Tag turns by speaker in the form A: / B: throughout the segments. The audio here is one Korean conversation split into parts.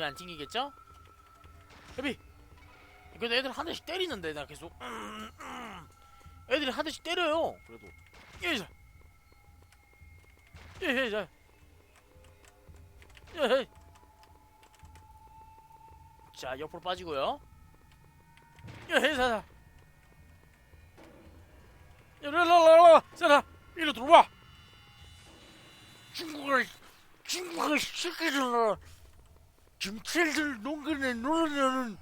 A: 일안 튕기겠죠? 헤비 이거 애들 한 대씩 때리는데 나 계속. 음, 음. 애들이 한 대씩 때려요 그래도. 예자. 예자. 예자 옆으로 빠지고요. 예자 야라라라라 자라 이리 들어와. 중국을 중국을 시키잖 아 경찰들 농간에 놀으면은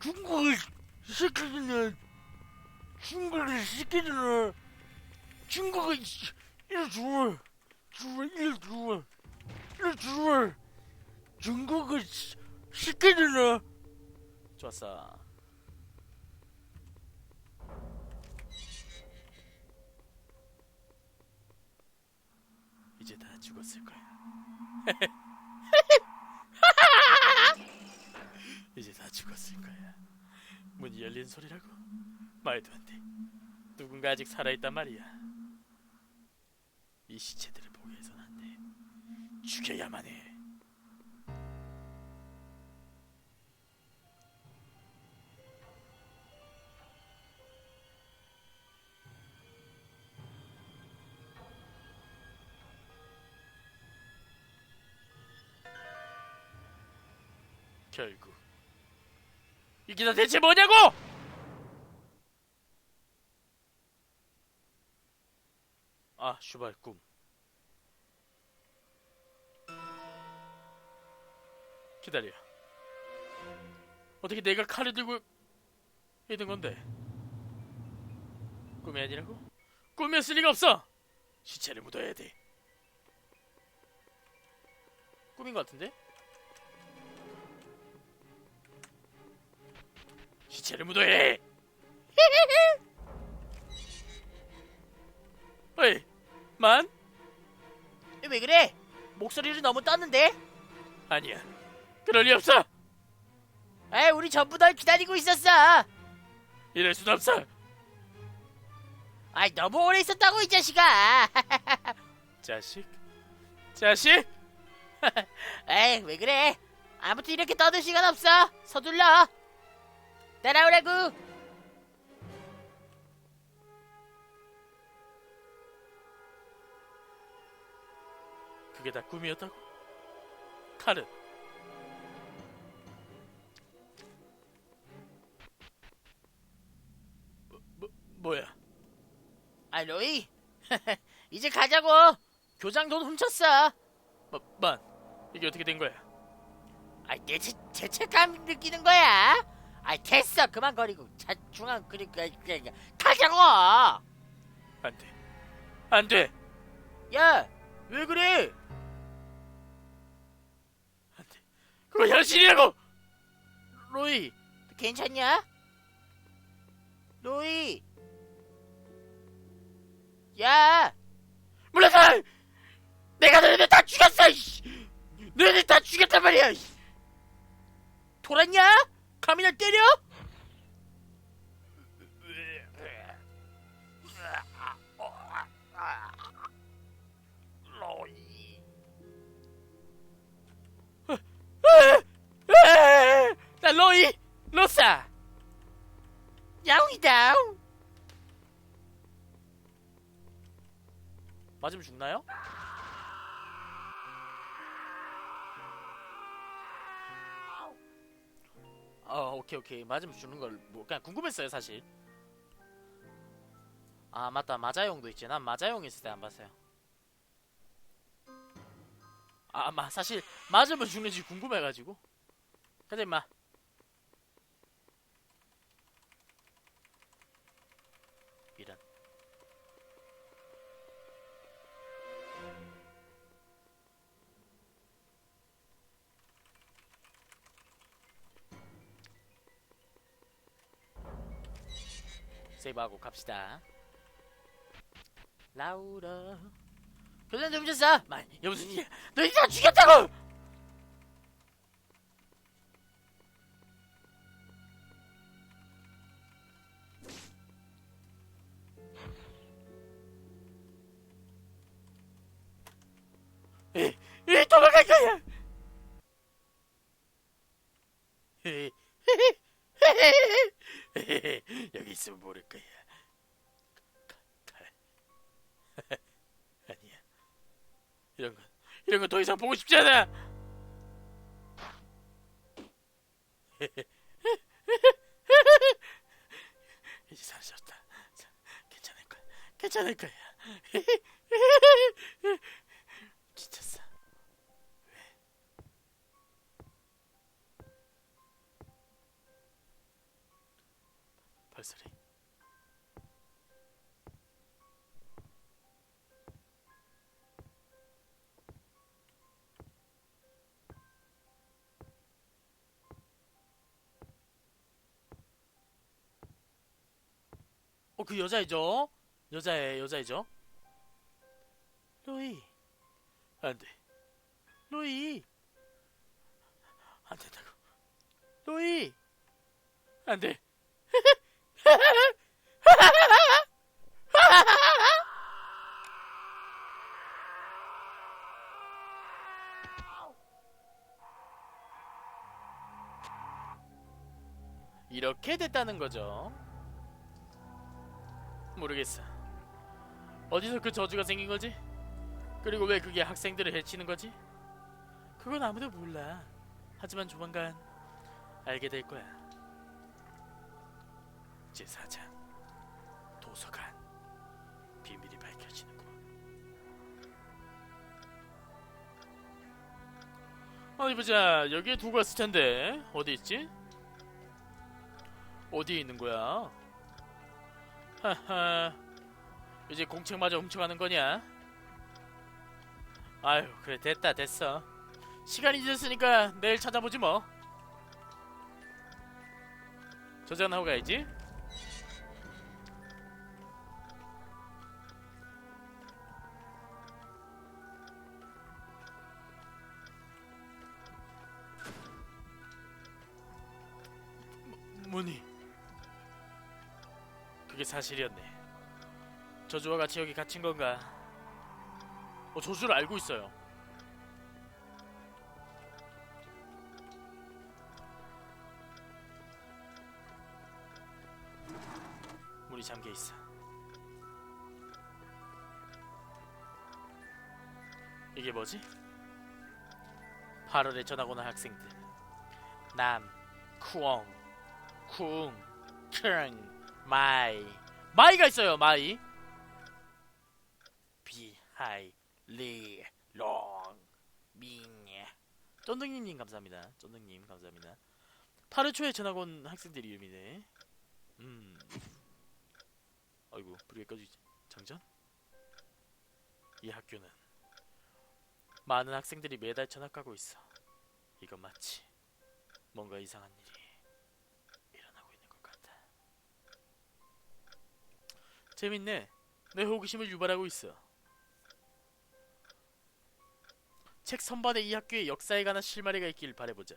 A: 중국을 시키잖아 중국을 시키잖아 중국을 이리 들어와 들어와 이리 들어와 이리 들어와. 중국을 시- 시키잖아 좋았어. 이제 다 죽었을 거야. 이제 다 죽었을 거야. 문이 열린 소리라고? 말도 안 돼. 누군가 아직 살아있단 말이야. 이 시체들을 보게 해선 안 돼. 죽여야만 해. 결국 이게 다 대체 뭐냐고! 아, 슈발 꿈. 기다려. 어떻게 내가 칼을 들고 있는 건데? 꿈이 아니라고? 꿈이었을 리가 없어! 시체를 묻어야 돼. 꿈인 것 같은데? 시체를 묻어야 해! 어이, 만?
B: 왜 그래? 목소리를 너무 떴는데?
A: 아니야. 그럴 리 없어!
B: 에 우리 전부 널 기다리고 있었어.
A: 이럴 순 없어!
B: 아이 너무 오래 있었다고 이 자식아.
A: 자식? 자식?
B: 에이 왜 그래? 아무튼 이렇게 떠들 시간 없어. 서둘러. 따라오라고.
A: 그게 다 꿈이었다고? 칼은? 뭐, 뭐, 뭐야?
B: 아 로이. 이제 가자고. 교장 돈 훔쳤어.
A: 뭐, 만, 이게 어떻게 된 거야?
B: 아이 내 죄, 죄책감 느끼는 거야. 아이 됐어 그만 거리고 자, 중앙 그러니까 가자고.
A: 안 돼. 안 돼!
B: 야왜 그래?
A: 안 돼. 그거 현실이라고! 로이!
B: 괜찮냐? 로이. 야.
A: 물러서! 내가 너희들 다 죽였어! 너희들 다 죽였단 말이야!
B: 돌았냐? 감히 날 때려?
A: 나 로이! 로사!
B: 야옹이다.
A: 맞으면 죽나요? 어 오케이 오케이. 맞으면 죽는 걸 뭐 그냥 궁금했어요 사실. 아 맞다. 마자용도 있지. 난 마자용 있을 때 안 봤어요. 아 마, 사실 맞으면 죽는지 궁금해가지고. 가자 임 세이브하고 갑시다. 라우라. 교장 좀 줬어. 마, 야 무슨 일이야? 너 이제 죽였다고. 보고 싶지 않아. 이제 사라졌다. 자, 괜찮을 거야. 괜찮을 거야. 그 여자이죠? 여자애, 여자이죠? 로이. 안 돼. 로이. 안 된다고. 로이. 안 돼. 이렇게 됐다는 거죠. 모르겠어. 어디서 그 저주가 생긴 거지? 그리고 왜 그게 학생들을 해치는 거지? 그건 아무도 몰라. 하지만 조만간 알게 될 거야. 제4장 도서관 비밀이 밝혀지는군. 어디 보자. 여기에 두고 있을 텐데 어디 있지? 어디에 있는 거야? 하하. 이제 공책마저 훔쳐가는 거냐? 아유, 그래 됐다 됐어. 시간이 늦었으니까 내일 찾아보지 뭐. 저장하고 가야지. 뭐, 뭐니? 그게 사실이었네. 저주와 같이 여기 갇힌 건가? 어, 저주를 알고 있어요. 문이 잠겨 있어. 이게 뭐지? 8월에 전학 오는 학생들. 남, 쿠엉, 쿵, 킹, 마이. 마이가 있어요, 마이. 비, 하이, 리, 롱, 밍. 쫀득님 감사합니다. 쫀득님 감사합니다. 8월 초에 전학 온 학생들 이름이네. 음. 아이고, 불이 꺼지지. 장전? 이 학교는 많은 학생들이 매달 전학 가고 있어. 이건 마치 뭔가 이상한 일이 일어나고 있는 것 같아. 재밌네. 내 호기심을 유발하고 있어. 책 선반에 이 학교의 역사에 관한 실마리가 있길 바래보자.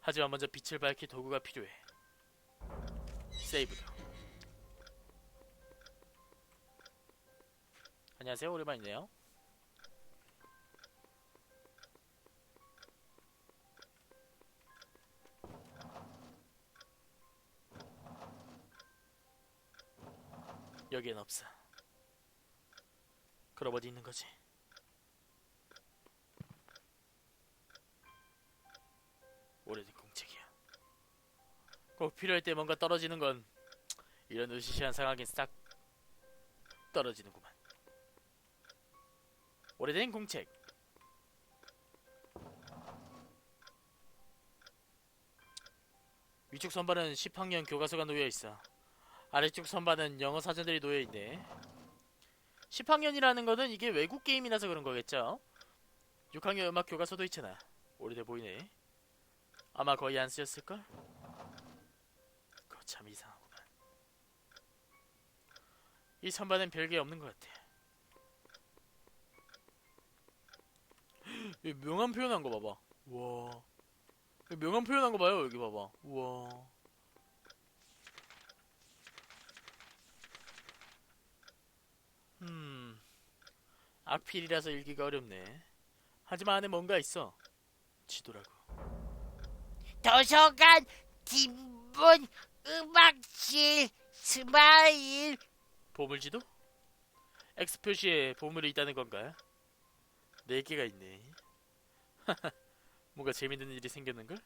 A: 하지만 먼저 빛을 밝힐 도구가 필요해. 세이브도. 안녕하세요. 오랜만이네요. 여기엔 없어. 그럼 어디 있는 거지? 오래된 공책이야. 꼭 필요할 때 뭔가 떨어지는 건 이런 으시시한 상황엔 싹 떨어지는구만. 오래된 공책. 위쪽 선반은 10학년 교과서가 놓여 있어. 아래쪽 선반은 영어 사전들이 놓여 있네. 10학년이라는 거는 이게 외국 게임이라서 그런 거겠죠? 6학년 음악 교과서도 있잖아. 오래돼 보이네. 아마 거의 안 쓰였을걸? 그거 참 이상하구만. 이 선반엔 별게 없는 것 같아. 이 명함 표현한 거 봐봐. 이 명함 표현한 거 봐요, 여기 봐봐. 우와. 음. 악필이라서 읽기가 어렵네. 하지만 안에 뭔가 있어. 지도라고.
B: 도서관 뒷문 음악실 스마일
A: 보물지도? X 표시에 보물이 있다는 건가? 네 개가 있네. 뭔가 재밌는 일이 생겼는걸?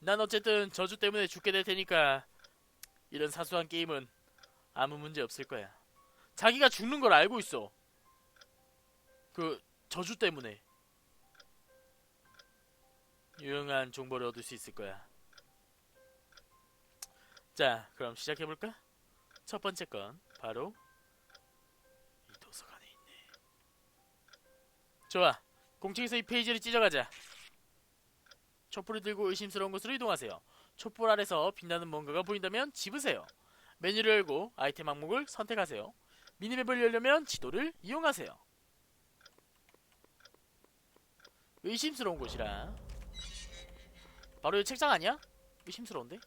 A: 난 어쨌든 저주 때문에 죽게 될 테니까 이런 사소한 게임은 아무 문제 없을 거야. 자기가 죽는 걸 알고 있어. 그 저주 때문에 유용한 정보를 얻을 수 있을 거야. 자, 그럼 시작해 볼까? 첫 번째 건 바로 이 도서관에 있네. 좋아. 공책에서 이 페이지를 찢어가자. 촛불을 들고 의심스러운 곳으로 이동하세요. 촛불 아래서 빛나는 뭔가가 보인다면 집으세요. 메뉴를 열고 아이템 항목을 선택하세요. 미니맵을 열려면 지도를 이용하세요. 의심스러운 곳이라. 바로 이 책상 아니야? 의심스러운데?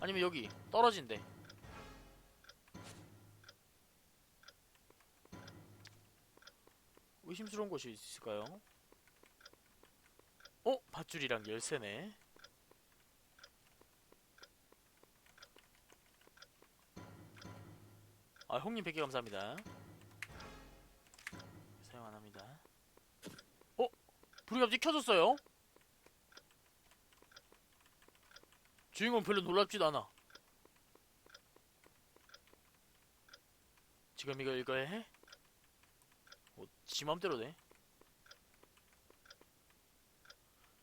A: 아니면 여기 떨어진대. 의심스러운 곳이 있을까요? 어? 밧줄이랑 열쇠네. 아, 형님 100개 감사합니다. 불이 갑자기 켜졌어요? 주인공 별로 놀랍지도 않아. 지금 이거 읽어야 해? 어, 지 맘대로 돼.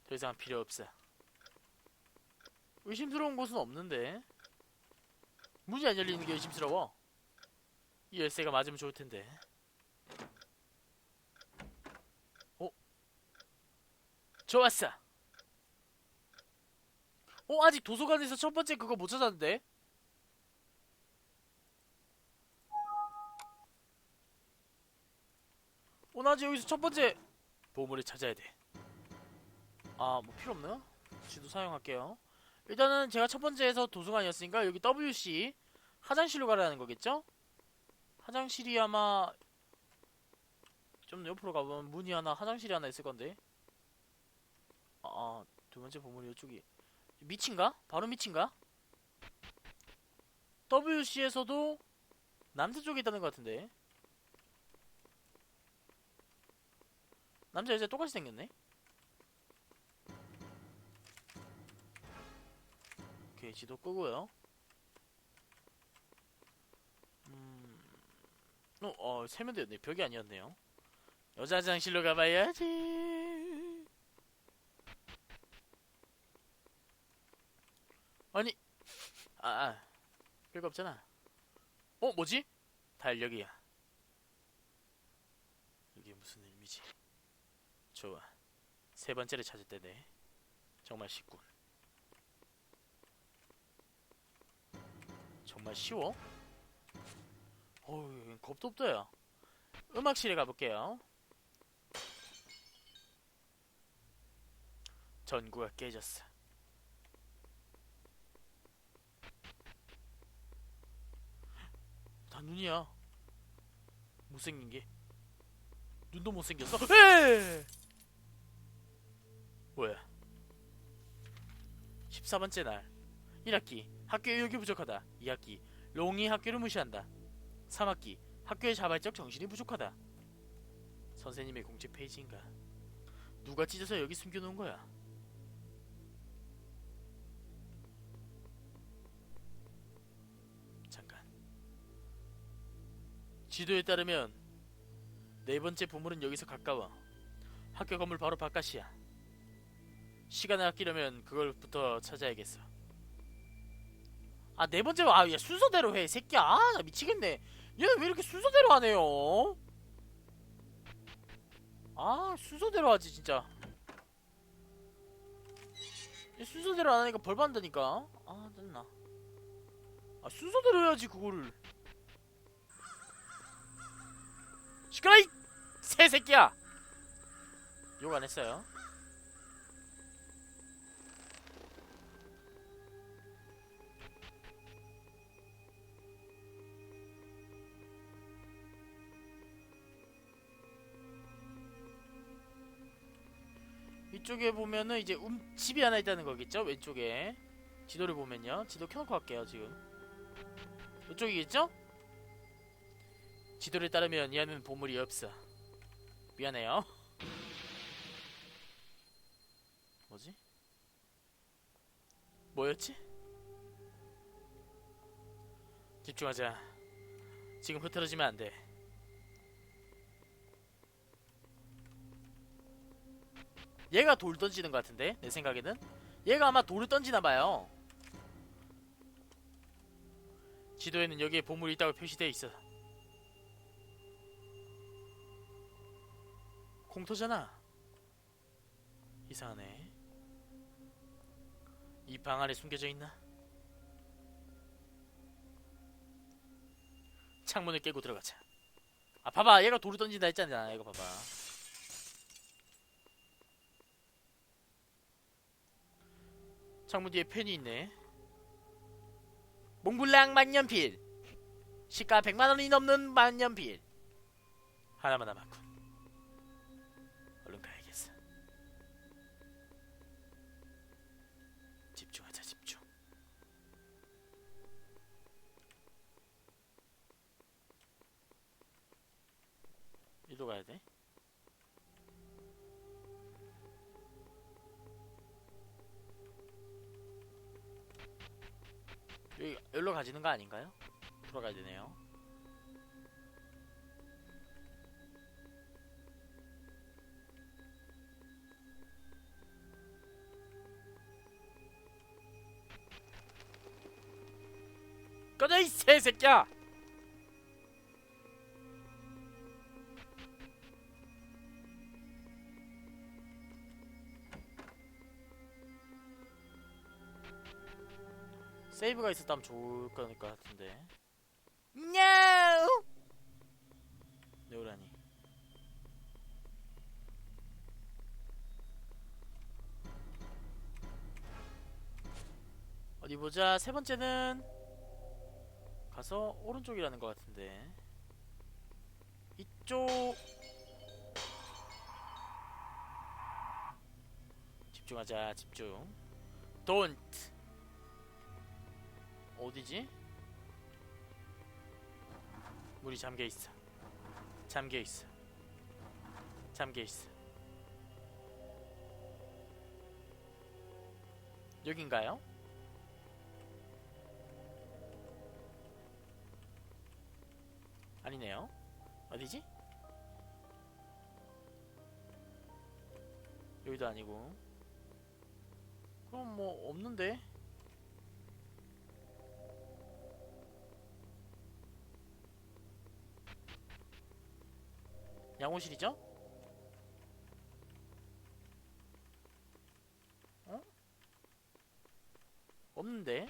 A: 더 이상 필요 없어. 의심스러운 곳은 없는데. 문이 안 열리는 게 의심스러워. 이 열쇠가 맞으면 좋을 텐데. 좋았어. 어 아직 도서관에서 첫 번째 그거 못 찾았는데? 어, 나 아직 여기서 첫 번째 보물을 찾아야 돼. 아, 뭐 필요 없나요? 지도 사용할게요. 일단은 제가 첫 번째에서 도서관이었으니까 여기 WC 화장실로 가라는 거겠죠? 화장실이 아마 좀 옆으로 가보면 문이 하나, 화장실이 하나 있을 건데. 아, 두 번째 보물이 이쪽이 밑인가? 바로 밑인가? WC에서도 남자 쪽에 있다는 것 같은데. 남자 여자 똑같이 생겼네. 오케이 지도 끄고요. 음, 어, 어 세면대였네. 벽이 아니었네요. 여자 화장실로 가봐야지. 아니, 아, 아 별거 없잖아. 어, 뭐지? 달력이야. 이게 무슨 의미지? 좋아. 세 번째를 찾을 때네. 정말 쉽군. 정말 쉬워? 어우, 겁도 없다야. 음악실에 가볼게요. 전구가 깨졌어. 다 눈이야. 못생긴 게. 눈도 못생겼어. 에! 뭐야? 14번째 날. 1학기 학교 교육이 부족하다. 2학기 롱이 학교를 무시한다. 3학기 학교의 자발적 정신이 부족하다. 선생님의 공지 페이지인가? 누가 찢어서 여기 숨겨놓은 거야? 지도에 따르면 네 번째 보물은 여기서 가까워. 학교 건물 바로 바깥이야. 시간을 아끼려면 그걸부터 찾아야겠어. 아, 네 번째, 아, 얘 순서대로 해, 이 새끼야. 아, 나 미치겠네. 얘는 왜 이렇게 순서대로 하네요? 아, 순서대로 하지, 진짜. 얘 순서대로 안 하니까 벌 받는다니까. 아, 짜증나. 아, 순서대로 해야지, 그거를. 시끄러, 이! 새 새끼야! 욕 안 했어요. 이쪽에 보면은 이제 음, 집이 하나 있다는 거겠죠? 왼쪽에 지도를 보면요. 지도 켜놓고 갈게요 지금. 이쪽이겠죠? 지도를 따르면 이 안에는 보물이 없어. 미안해요. 뭐지? 뭐였지? 집중하자. 지금 흐트러지면 안 돼. 얘가 돌 던지는 것 같은데 내 생각에는 얘가 아마 돌을 던지나 봐요. 지도에는 여기에 보물이 있다고 표시되어 있어. 공터잖아. 이상하네. 이 방 안에 숨겨져 있나? 창문을 깨고 들어가자. 아 봐봐 얘가 돌을 던진다 했잖아 이거 봐봐. 창문 뒤에 펜이 있네. 몽블랑 만년필. 시가 100만 원이 넘는 만년필. 하나만 남았군. 이리로 가야 돼. 여기 여기로 가지는 거 아닌가요? 돌아가야 되네요. 꺼져 이 새새끼야! 세이브가 있었다면 좋을 것 같은데.
B: No!
A: 네오라니. 어디 보자. 세 번째는 가서 오른쪽이라는 것 같은데. 이쪽 집중하자. 집중. Don't. 어디지? 물이 잠겨 있어. 잠겨 있어. 잠겨 있어. 여긴가요? 아니네요. 어디지? 여기도 아니고. 그럼 뭐 없는데? 양호실이죠? 어? 없는데?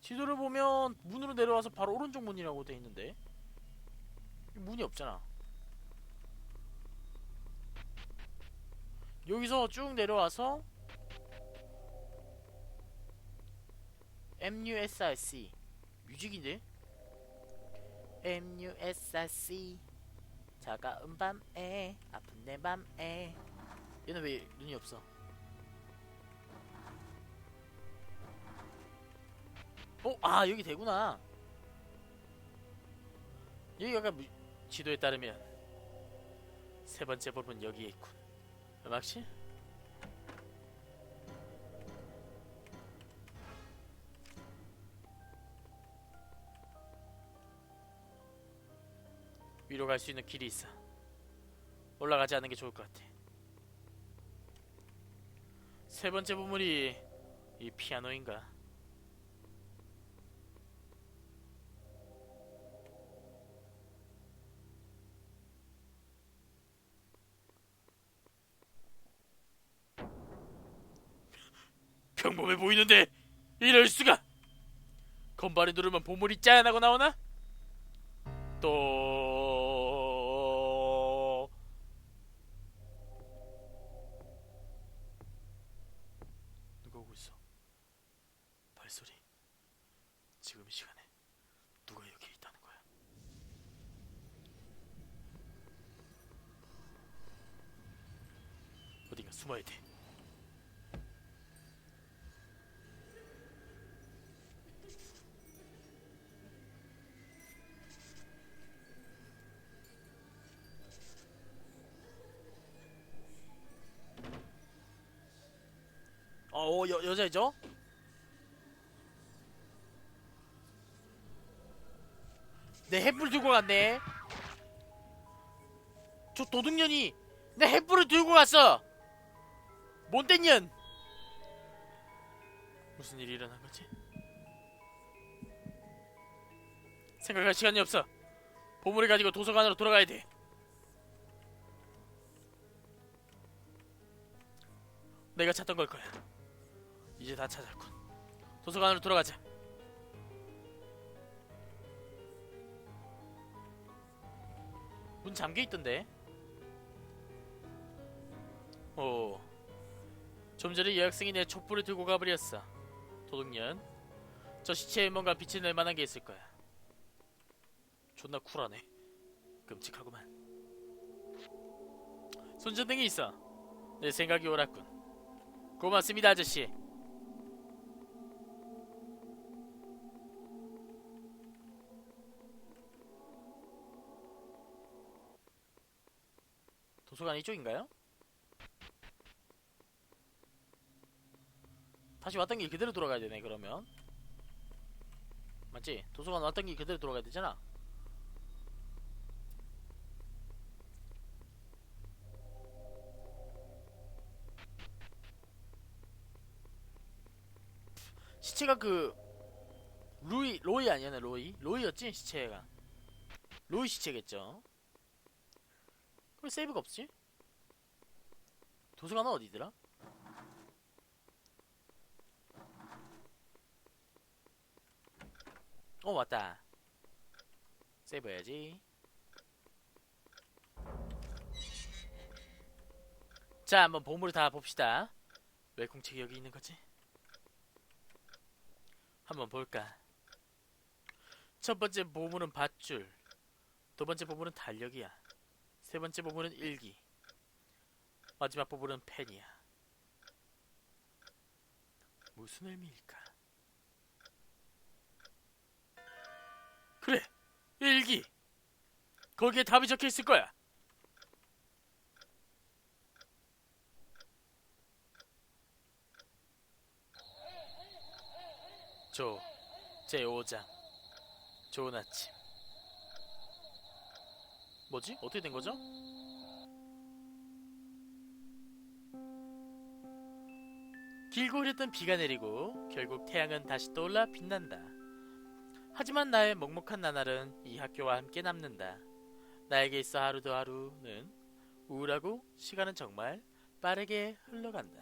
A: 지도를 보면 문으로 내려와서 바로 오른쪽 문이라고 돼 있는데 문이 없잖아. 여기서 쭉 내려와서 MUSRC 뮤직인데? MUSRC 차가운 밤에 아픈 내 밤에 얘는 왜 눈이 없어? 어? 아 여기 되구나 여기 아까 무- 지도에 따르면 세 번째 볼은 여기에 있군 음악실? 위로 갈 수 있는 길이 있어. 올라가지 않는 게 좋을 것 같아. 세 번째 보물이 이 피아노인가? 평범해 보이는데 이럴 수가! 건반을 누르면 보물이 짜야나고 나오나? 또 누가 오고 있어? 발소리. 지금 이 시간에 누가 여기 있다는 거야? 숨어야 돼. 어, 여, 여자이죠? 내 햇불 들고 갔네. 저 도둑년이 내 햇불을 들고 갔어. 뭔된 년? 무슨 일이 일어난 거지? 생각할 시간이 없어. 보물을 가지고 도서관으로 돌아가야 돼. 내가 찾던 걸 거야. 이제 다 찾았군. 도서관으로 돌아가자. 문 잠겨 있던데. 오. 좀 전에 여학생이 내 촛불을 들고 가버렸어. 도둑년. 저 시체에 뭔가 빛이 낼 만한 게 있을 거야. 존나 쿨하네. 끔찍하구만. 손전등이 있어. 내 생각이 옳았군. 고맙습니다, 아저씨. 도서관 이쪽인가요? 다시 왔던 길 그대로 돌아가야 되네 그러면. 맞지? 도서관 왔던 길 그대로 돌아가야 되잖아. 시체가 그 루이 로이 아니었나 로이? 로이였지 시체가. 로이 시체겠죠 왜 세이브가 없지? 도서관은 어디더라? 어 맞다 세이브 해야지 자 한번 보물을 다 봅시다 왜 공책이 여기 있는 거지? 한번 볼까 첫 번째 보물은 밧줄 두 번째 보물은 달력이야 세 번째 보물은 일기. 마지막 보물은 펜이야. 무슨 의미일까? 그래 일기. 거기에 답이 적혀 있을 거야. 조 제5장. 좋은 아침 뭐지? 어떻게 된 거죠? 길고 흐렸던 비가 내리고 결국 태양은 다시 떠올라 빛난다. 하지만 나의 먹먹한 나날은 이 학교와 함께 남는다. 나에게 있어 하루도 하루는 우울하고 시간은 정말 빠르게 흘러간다.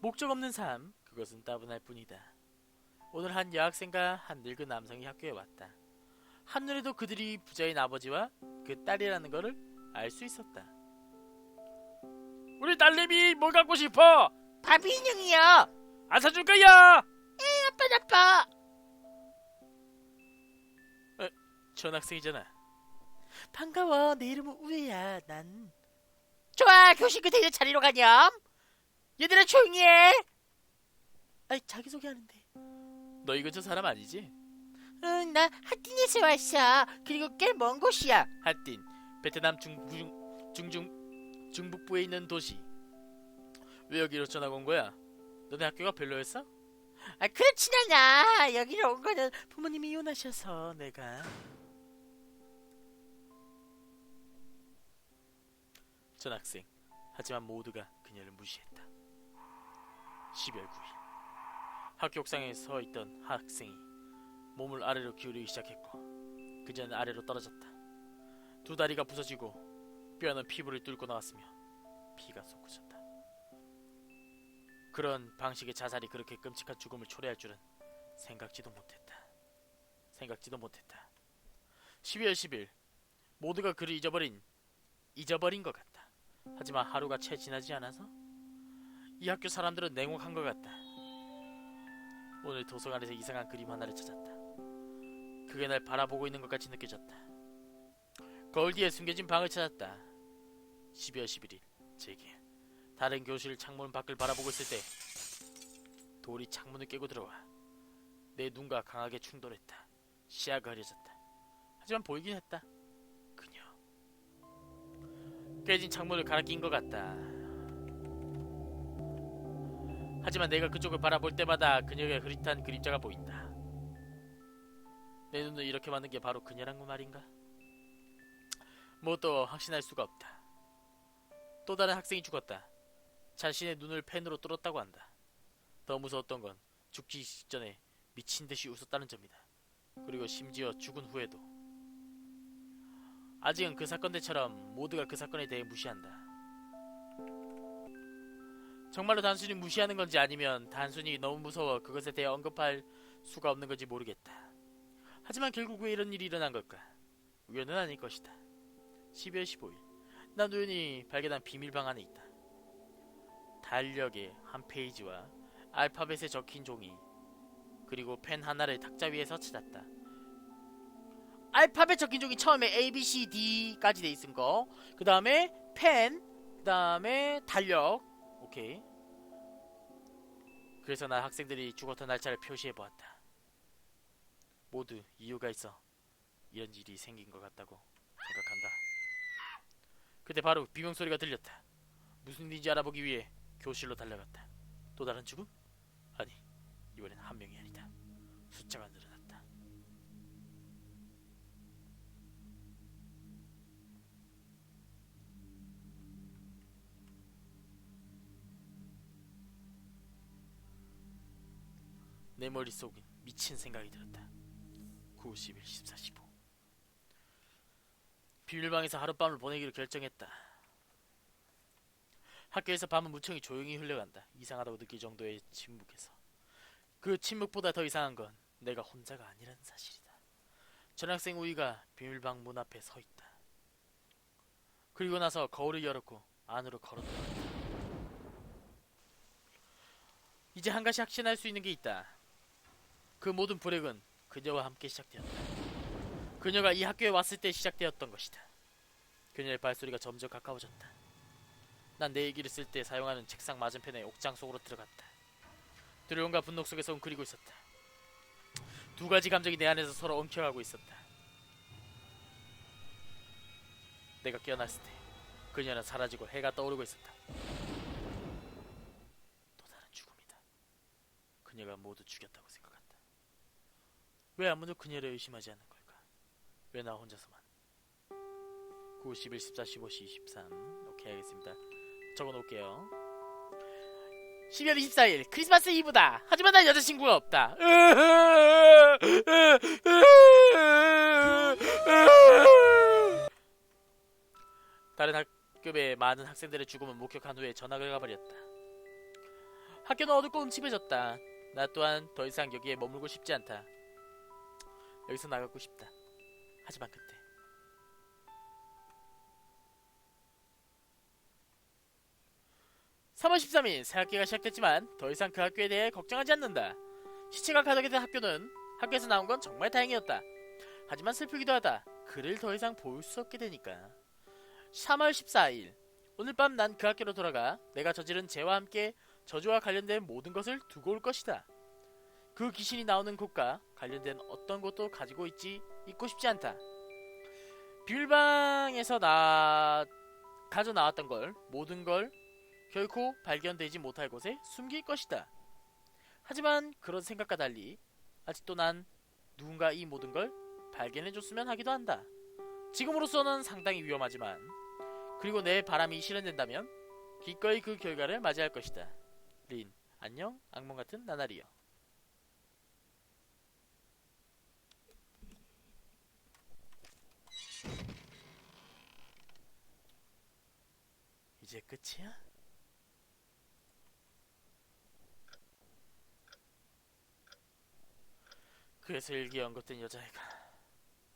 A: 목적 없는 삶, 그것은 따분할 뿐이다. 오늘 한 여학생과 한 늙은 남성이 학교에 왔다. 한눈에도 그들이 부자인 아버지와 그 딸이라는 것을 알 수 있었다. 우리 딸내미 뭘 갖고 싶어?
B: 바비 인형이요.
A: 안 사줄 거야.
B: 아빠 아빠.
A: 전학생이잖아. 반가워. 내 이름은 우혜야. 난
B: 좋아 교실 그대로 자리로 가렴. 얘들아 조용히 해.
A: 아이 자기 소개하는데. 너 이거 저 사람 아니지?
B: 응, 나 하틴에서 왔어. 그리고 꽤 먼 곳이야.
A: 하틴 베트남 중중 중중 중북부에 있는 도시. 왜 여기로 전학 온 거야? 너네 학교가 별로였어?
B: 아, 그렇진 않아. 여기로 온 거는
A: 부모님이 이혼하셔서 내가 전학생 하지만 모두가 그녀를 무시했다 12월 9일 학교 옥상에 서 있던 학생이 몸을 아래로 기울이기 시작했고 그녀는 아래로 떨어졌다 두 다리가 부서지고 뼈는 피부를 뚫고 나왔으며 피가 솟구쳤다 그런 방식의 자살이 그렇게 끔찍한 죽음을 초래할 줄은 생각지도 못했다. 생각지도 못했다. 12월 10일 모두가 그를 잊어버린 잊어버린 것 같다. 하지만 하루가 채 지나지 않아서 이 학교 사람들은 냉혹한 것 같다. 오늘 도서관에서 이상한 그림 하나를 찾았다. 그게 날 바라보고 있는 것 같이 느껴졌다. 거울 뒤에 숨겨진 방을 찾았다. 12월 11일 제게 다른 교실 창문 밖을 바라보고 있을 때 돌이 창문을 깨고 들어와 내 눈과 강하게 충돌했다. 시야가 흐려졌다. 하지만 보이긴 했다. 그녀. 깨진 창문을 갈아 낀 것 같다. 하지만 내가 그쪽을 바라볼 때마다 그녀의 흐릿한 그림자가 보인다. 내 눈을 이렇게 만든 게 바로 그녀란 말인가? 무엇도 확신할 수가 없다. 또 다른 학생이 죽었다. 자신의 눈을 펜으로 뚫었다고 한다. 더 무서웠던 건 죽기 직전에 미친 듯이 웃었다는 점이다. 그리고 심지어 죽은 후에도 아직은 그 사건 때처럼 모두가 그 사건에 대해 무시한다. 정말로 단순히 무시하는 건지 아니면 단순히 너무 무서워 그것에 대해 언급할 수가 없는 건지 모르겠다. 하지만 결국 왜 이런 일이 일어난 걸까? 우연은 아닐 것이다. 12월 15일 난 우연히 발견한 비밀방 안에 있다. 달력의 한 페이지와 알파벳에 적힌 종이 그리고 펜 하나를 탁자 위에서 찾았다. 알파벳 적힌 종이 처음에 A, B, C, D까지 돼 있은 거. 그 다음에 펜, 그 다음에 달력. 오케이. 그래서 난 학생들이 죽었던 날짜를 표시해 보았다. 모두 이유가 있어 이런 일이 생긴 것 같다고 생각한다. 그때 바로 비명 소리가 들렸다. 무슨 일인지 알아보기 위해 교실로 달려갔다. 또 다른 죽음? 아니, 이번엔 한 명이 아니다. 숫자가 늘어났다. 내 머릿속은 미친 생각이 들었다. 9, 11, 14, 15 비밀방에서 하룻밤을 보내기로 결정했다. 학교에서 밤은 무척이 조용히 흘러간다. 이상하다고 느낄 정도의 침묵에서. 그 침묵보다 더 이상한 건 내가 혼자가 아니라는 사실이다. 전학생 우이가 비밀방 문 앞에 서 있다. 그리고 나서 거울을 열었고 안으로 걸어 들어갔다. 이제 한 가지 확신할 수 있는 게 있다. 그 모든 불행은 그녀와 함께 시작되었다. 그녀가 이 학교에 왔을 때 시작되었던 것이다. 그녀의 발소리가 점점 가까워졌다. 난 내 얘기를 쓸 때 사용하는 책상 맞은편의 옥장 속으로 들어갔다. 두려움과 분노 속에서 웅크리고 있었다. 두 가지 감정이 내 안에서 서로 엉켜가고 있었다. 내가 깨어났을 때 그녀는 사라지고 해가 떠오르고 있었다. 또 다른 죽음이다. 그녀가 모두 죽였다고 생각한다. 왜 아무도 그녀를 의심하지 않는 걸까? 왜 나 혼자서만? 9, 11, 14, 15, 23 오케이 알겠습니다. 적어놓을게요. 12월 24일 크리스마스 이브다. 하지만 난 여자친구가 없다. 다른 학급의 많은 학생들의 죽음을 목격한 후에 전학을 가버렸다. 학교는 어둡고 음침해졌다. 나 또한 더 이상 여기에 머물고 싶지 않다. 여기서 나가고 싶다. 하지만 그때 3월 13일 새 학기가 시작됐지만 더 이상 그 학교에 대해 걱정하지 않는다. 시체가 가득히 된 학교는 학교에서 나온 건 정말 다행이었다. 하지만 슬프기도 하다. 그를 더 이상 볼 수 없게 되니까. 3월 14일 오늘 밤 난 그 학교로 돌아가 내가 저지른 죄와 함께 저주와 관련된 모든 것을 두고 올 것이다. 그 귀신이 나오는 곳과 관련된 어떤 것도 가지고 있지 있고 싶지 않다. 비밀방에서 나 가져 나왔던 걸 모든 걸 결코 발견되지 못할 곳에 숨길 것이다. 하지만 그런 생각과 달리 아직도 난 누군가 이 모든 걸 발견해줬으면 하기도 한다. 지금으로서는 상당히 위험하지만 그리고 내 바람이 실현된다면 기꺼이 그 결과를 맞이할 것이다. 린 안녕 악몽 같은 나날이여. 이제 끝이야? 그래서 일기에 언급된 여자애가